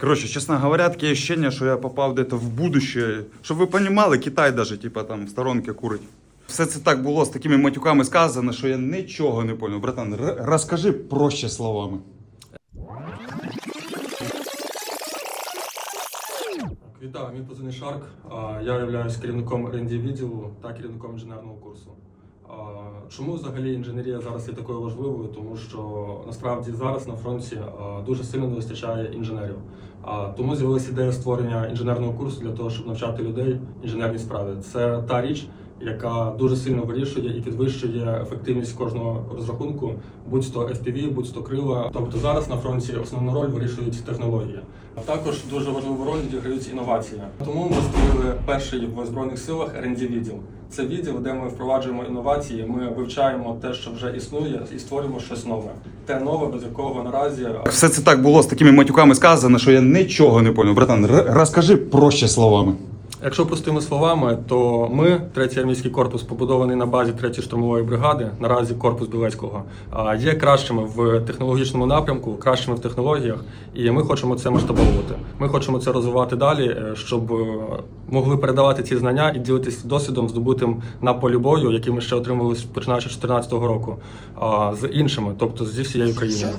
Короче, честно говоря, такие ощущения, что я попав где-то в будущее. Щоб ви розуміли, Китай даже, типа, там, в сторонки курить. Все це так було з такими матюками сказано, що я нічого не понял. Братан, розкажи проще словами. Вітаю, мій позивний Шарк. Я являюсь керівником R&D відділу та керівником інженерного курсу. Чому взагалі інженерія зараз є такою важливою? Тому що насправді зараз на фронті дуже сильно не вистачає інженерів. Тому з'явилася ідея створення інженерного курсу для того, щоб навчати людей інженерній справі. Це та річ, яка дуже сильно вирішує і підвищує ефективність кожного розрахунку, будь-то FPV, будь-то крила. Тобто зараз на фронті основну роль вирішують технології. А також дуже важливу роль відіграють інновації. Тому ми створили перший в збройних силах R&D відділ. Це відділ, де ми впроваджуємо інновації. Ми вивчаємо те, що вже існує, і створюємо щось нове. Те нове, без якого наразі Все це так було з такими матюками сказано, що я нічого не понял. Братан, розкажи проще словами. Якщо простими словами, то ми, третій армійський корпус, побудований на базі третьої штурмової бригади, наразі корпус Білецького, є кращими в технологічному напрямку, кращими в технологіях, і ми хочемо це масштабовувати. Ми хочемо це розвивати далі, е, щоб е, могли передавати ці знання і ділитися досвідом, здобутим на полі бою, який ми ще отримали починаючи з 2014 року, з іншими, тобто зі всією країною.